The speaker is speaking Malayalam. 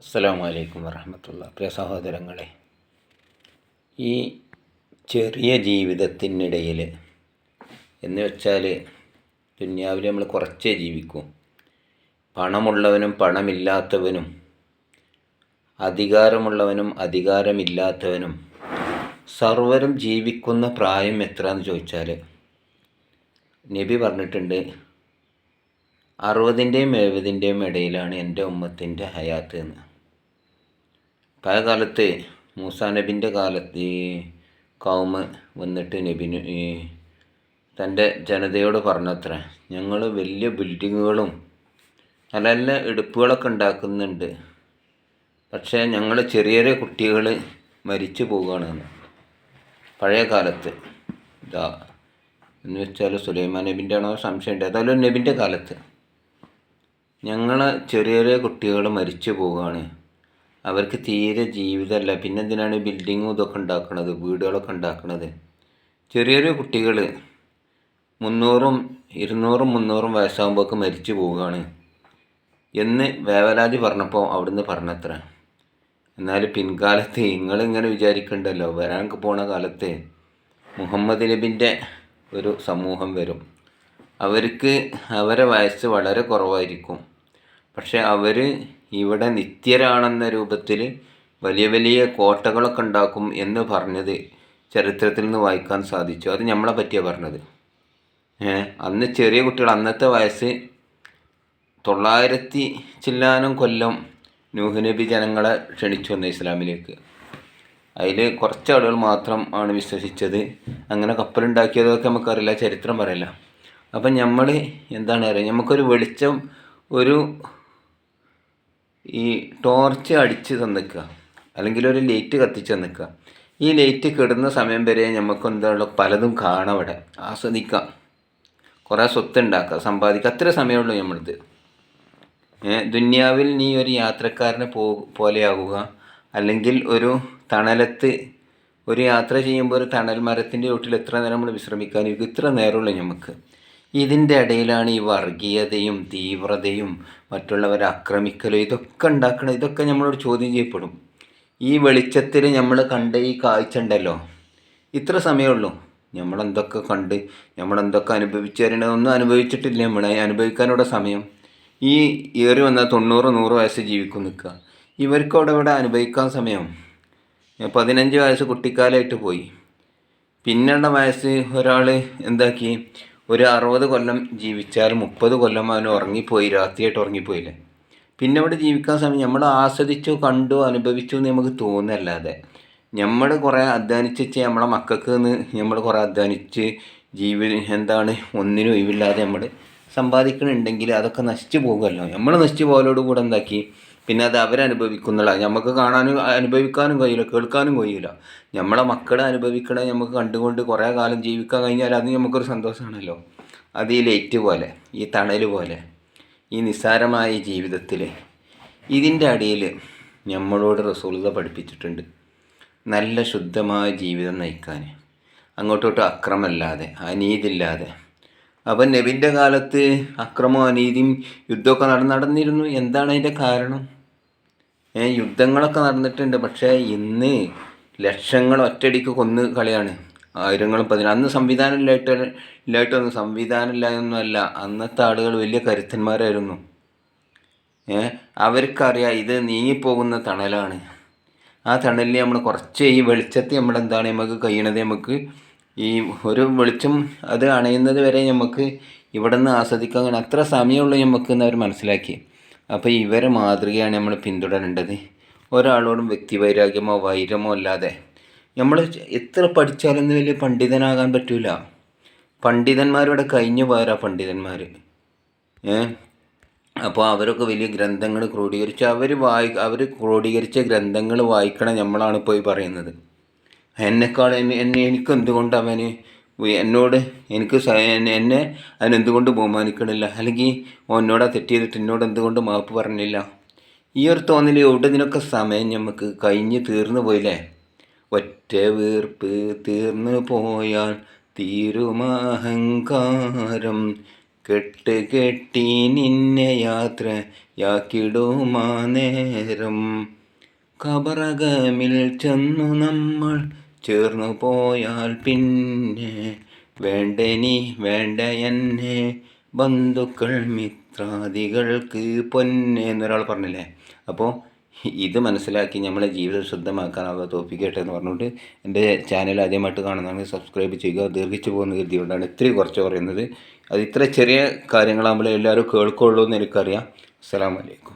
അസ്സലാമു അലൈക്കും വറഹമത്തുള്ള പ്രിയ സഹോദരങ്ങളെ ഈ ചെറിയ ജീവിതത്തിനിടയിൽ എന്ന് വെച്ചാൽ ദുന്യാവിൽ നമ്മൾ കുറച്ചേ ജീവിക്കൂ. പണമുള്ളവനും പണമില്ലാത്തവനും അധികാരമുള്ളവനും അധികാരമില്ലാത്തവനും സർവരും ജീവിക്കുന്ന പ്രായം എത്രയെന്ന് ചോദിച്ചാൽ നബി പറഞ്ഞിട്ടുണ്ട് അറുപതിന്റെയും എഴുപതിന്റെയും ഇടയിലാണ് എന്റെ ഉമ്മത്തിന്റെ ഹയാത്ത് എന്ന്. പഴയ കാലത്ത് മൂസാ നബിന്റെ കാലത്ത് കൗമ് വന്നിട്ട് നബിന് തന്റെ ജനതയോട് പറഞ്ഞത്ര ഞങ്ങൾ വലിയ ബിൽഡിങ്ങുകളും നല്ല നല്ല എടുപ്പുകളൊക്കെ ഉണ്ടാക്കുന്നുണ്ട്. പക്ഷേ ഞങ്ങൾ ചെറിയ ചെറിയ കുട്ടികൾ മരിച്ചു പോവുകയാണെന്ന് പഴയ കാലത്ത്. ഇതാ. എന്ന് വെച്ചാൽ സുലൈമാൻ നബിന്റെ ആണോ സംശയമുണ്ട് അതായാലും നബിന്റെ കാലത്ത്. ഞങ്ങൾ ചെറിയ ചെറിയ കുട്ടികൾ മരിച്ചു പോവുകയാണ്. അവർക്ക് തീരെ ജീവിതമല്ല. പിന്നെ എന്തിനാണ് ബിൽഡിങ്ങും ഇതൊക്കെ ഉണ്ടാക്കുന്നത് വീടുകളൊക്കെ ഉണ്ടാക്കുന്നത് ചെറിയ ചെറിയ കുട്ടികൾ മുന്നൂറും ഇരുന്നൂറും മുന്നൂറും വയസ്സാകുമ്പോഴൊക്കെ മരിച്ചു പോവുകയാണ്. എന്ന് വേവലാതി പറഞ്ഞപ്പോൾ അവിടുന്ന് പറഞ്ഞത്ര. എന്നാൽ പിൻകാലത്ത് നിങ്ങളിങ്ങനെ വിചാരിക്കണ്ടല്ലോ. വരാൻ പോണ കാലത്ത് മുഹമ്മദ് നബിന്റെ ഒരു സമൂഹം വരും. അവർക്ക് അവരെ വയസ്സ് വളരെ കുറവായിരിക്കും. പക്ഷെ അവർ ഇവിടെ നിത്യരാണെന്ന രൂപത്തിൽ വലിയ വലിയ കോട്ടകളൊക്കെ ഉണ്ടാക്കും എന്ന് പറഞ്ഞത് ചരിത്രത്തിൽ നിന്ന് വായിക്കാൻ സാധിച്ചു. അത് നമ്മളെ പറ്റിയാണ് പറഞ്ഞത്. അന്ന് ചെറിയ കുട്ടികൾ അന്നത്തെ വയസ്സ് തൊള്ളായിരത്തി ചില്ലാനും കൊല്ലം നൂഹ് നബി ജനങ്ങളെ ക്ഷണിച്ചു വന്ന ഇസ്ലാമിലേക്ക്. അതിൽ കുറച്ച് ആളുകൾ മാത്രം ആണ് വിശ്വസിച്ചത്. അങ്ങനെ കപ്പലുണ്ടാക്കിയതൊക്കെ നമുക്കറിയില്ല ചരിത്രം പറയില്ല. അപ്പം നമ്മൾ എന്താണ് അറിയുക നമുക്കൊരു വെളിച്ചം ഒരു ഈ ടോർച്ച് അടിച്ച് തന്നിക്കുക. അല്ലെങ്കിൽ ഒരു ലൈറ്റ് കത്തിച്ച് തന്നിക്കുക. ഈ ലൈറ്റ് കിടുന്ന സമയം വരെ നമുക്ക് എന്താണ് പലതും കാണാം അവിടെ ആസ്വദിക്കാം. കുറേ സ്വത്ത് ഉണ്ടാക്കുക സമ്പാദിക്കുക അത്ര സമയമുള്ളൂ നമ്മളത് ദുന്യാവിൽ നീ ഒരു യാത്രക്കാരനെ പോ പോലെയാകുക. അല്ലെങ്കിൽ ഒരു തണലത്ത് ഒരു യാത്ര ചെയ്യുമ്പോൾ ഒരു തണൽ മരത്തിന്റെ ചോട്ടിൽ എത്ര നേരം നമ്മൾ വിശ്രമിക്കാനിരിക്കും ഇത്ര നേരമുള്ളൂ നമുക്ക് ഇതിന്റെ ഇടയിലാണ് ഈ വർഗീയതയും തീവ്രതയും മറ്റുള്ളവരെ ആക്രമിക്കലും ഇതൊക്കെ ഉണ്ടാക്കണം ഇതൊക്കെ നമ്മളോട് ചോദ്യം ചെയ്യപ്പെടും. ഈ വെളിച്ചത്തിൽ നമ്മൾ കണ്ട ഈ കാഴ്ച ഉണ്ടല്ലോ. ഇത്ര സമയമുള്ളൂ നമ്മളെന്തൊക്കെ കണ്ട് നമ്മളെന്തൊക്കെ അനുഭവിച്ചു തരേണ്ടതൊന്നും അനുഭവിച്ചിട്ടില്ല നമ്മൾ അനുഭവിക്കാനുള്ള സമയം. ഈ ഏറി വന്ന തൊണ്ണൂറ് നൂറ് വയസ്സ് ജീവിക്കും നിൽക്കുക. ഇവർക്ക് അവിടെ ഇവിടെ അനുഭവിക്കാൻ സമയം. പതിനഞ്ച് വയസ്സ് കുട്ടിക്കാലമായിട്ട് പോയി. പിന്നെയുള്ള വയസ്സ് ഒരാൾ എന്താക്കി? ഒരു അറുപത് കൊല്ലം ജീവിച്ചാൽ മുപ്പത് കൊല്ലം അവൻ ഉറങ്ങിപ്പോയി രാത്രിയായിട്ട് ഉറങ്ങിപ്പോയില്ലേ? പിന്നെ അവിടെ ജീവിക്കാൻ സമയം നമ്മൾ ആസ്വദിച്ചു കണ്ടു അനുഭവിച്ചു എന്ന് നമുക്ക് തോന്നല്ലാതെ നമ്മൾ കുറേ അധ്വാനിച്ച് നമ്മളെ മക്കൾക്ക് നിന്ന് നമ്മൾ കുറേ അധ്വാനിച്ച് ജീവി എന്താണ് ഒന്നിനും ഒഴിവില്ലാതെ നമ്മൾ സമ്പാദിക്കണുണ്ടെങ്കിൽ അതൊക്കെ നശിച്ചു പോകുമല്ലോ. നമ്മൾ നശിച്ചു പോകലോട് കൂടെ എന്താക്കി? പിന്നെ അത് അവരനുഭവിക്കുന്നില്ല. നമുക്ക് കാണാനും അനുഭവിക്കാനും കഴിയില്ല കേൾക്കാനും കഴിയില്ല. നമ്മളെ മക്കളെ അനുഭവിക്കണ നമുക്ക് കണ്ടുകൊണ്ട് കുറേ കാലം ജീവിക്കാൻ കഴിഞ്ഞാൽ അത് നമുക്കൊരു സന്തോഷമാണല്ലോ അത് ഈ ലൈറ്റ് പോലെ ഈ തണൽ പോലെ ഈ നിസ്സാരമായ ജീവിതത്തിൽ ഇതിന്റെ അടിയിൽ നമ്മളോട് റസൂലത പഠിപ്പിച്ചിട്ടുണ്ട്. നല്ല ശുദ്ധമായ ജീവിതം നയിക്കാൻ അങ്ങോട്ടോട്ട് അക്രമല്ലാതെ അനീതില്ലാതെ അപ്പം നബിന്റെ കാലത്ത് അക്രമവും അനീതിയും യുദ്ധമൊക്കെ നടന്നിരുന്നു. എന്താണ് അതിന്റെ കാരണം? യുദ്ധങ്ങളൊക്കെ നടന്നിട്ടുണ്ട്. പക്ഷേ ഇന്ന് ലക്ഷങ്ങൾ ഒറ്റയടിക്ക് കൊന്ന് കളിയാണ്. ആയിരങ്ങളും പതിനാ അന്ന് സംവിധാനം ഇല്ലായിട്ട് ഇല്ലായിട്ടൊന്നും സംവിധാനം ഇല്ലായൊന്നുമല്ല അന്നത്തെ ആളുകൾ വലിയ കരുത്തന്മാരായിരുന്നു. അവർക്കറിയാം ഇത് നീങ്ങിപ്പോകുന്ന തണലാണ്. ആ തണലിൽ നമ്മൾ കുറച്ച് ഈ വെളിച്ചത്തിൽ നമ്മളെന്താണ് നമുക്ക് കഴിയണത് നമുക്ക് ഈ ഒരു വെളിച്ചം അത് അണയുന്നത് വരെ നമുക്ക് ഇവിടെ നിന്ന് ആസ്വദിക്കാൻ അത്ര സമയമുള്ളൂ നമുക്ക് എന്ന് അവർ മനസ്സിലാക്കി അപ്പോൾ ഇവരെ മാതൃകയാണ് നമ്മൾ പിന്തുടരേണ്ടത്. ഒരാളോടും വ്യക്തിവൈരാഗ്യമോ വൈരമോ അല്ലാതെ. നമ്മൾ എത്ര പഠിച്ചാലും വലിയ പണ്ഡിതനാകാൻ പറ്റില്ല പണ്ഡിതന്മാരുടെ കഴിഞ്ഞു പോരാ പണ്ഡിതന്മാർ അപ്പോൾ അവരൊക്കെ വലിയ ഗ്രന്ഥങ്ങൾ ക്രോഡീകരിച്ച് അവർ വായി അവർ ക്രോഡീകരിച്ച ഗ്രന്ഥങ്ങൾ വായിക്കണം നമ്മളാണ് പോയി പറയുന്നത്. എന്നെക്കാൾ എന്നെ എനിക്ക് എന്തുകൊണ്ട് അവന് എന്നോട് എനിക്ക് എന്നെ അതിനെന്തുകൊണ്ട് ബഹുമാനിക്കണില്ല? അല്ലെങ്കിൽ എന്നോട് തെറ്റ് ചെയ്തിട്ട് എന്നോട് എന്തുകൊണ്ട് മാപ്പ് പറഞ്ഞില്ല? ഈ ഒരു തോന്നൽ എവിടെ ഇതിനൊക്കെ സമയം നമുക്ക് കഴിഞ്ഞ് തീർന്നു പോയില്ലേ? ഒറ്റ വീർപ്പ് തീർന്നു പോയാൽ തീരുമഹങ്കാരം കെട്ട് കെട്ടി നിന്നെ യാത്രയാക്കിടുമാ നേരം. കബറകമിൽ ചെന്നു നമ്മൾ ചേർന്നു പോയാൽ പിന്നെ വേണ്ടനി വേണ്ട എന്നെ. ബന്ധുക്കൾ മിത്രാദികൾക്ക് പൊന്നെ എന്നൊരാൾ പറഞ്ഞില്ലേ? അപ്പോൾ ഇത് മനസ്സിലാക്കി നമ്മളെ ജീവിതം ശുദ്ധമാക്കാനുള്ള തോപ്പിക്കട്ടെ എന്ന് പറഞ്ഞുകൊണ്ട് എന്റെ ചാനൽ ആദ്യമായിട്ട് കാണുന്നതാണെങ്കിൽ സബ്സ്ക്രൈബ് ചെയ്യുക ദീർഘിച്ചു പോകുന്ന കരുതികൊണ്ടാണ് ഇത്രയും കുറച്ച് പറയുന്നത്. അത് ഇത്ര ചെറിയ കാര്യങ്ങളാകുമ്പോൾ എല്ലാവരും കേൾക്കുള്ളൂ എന്ന് എനിക്കറിയാം. അസ്സാം അലൈക്കും.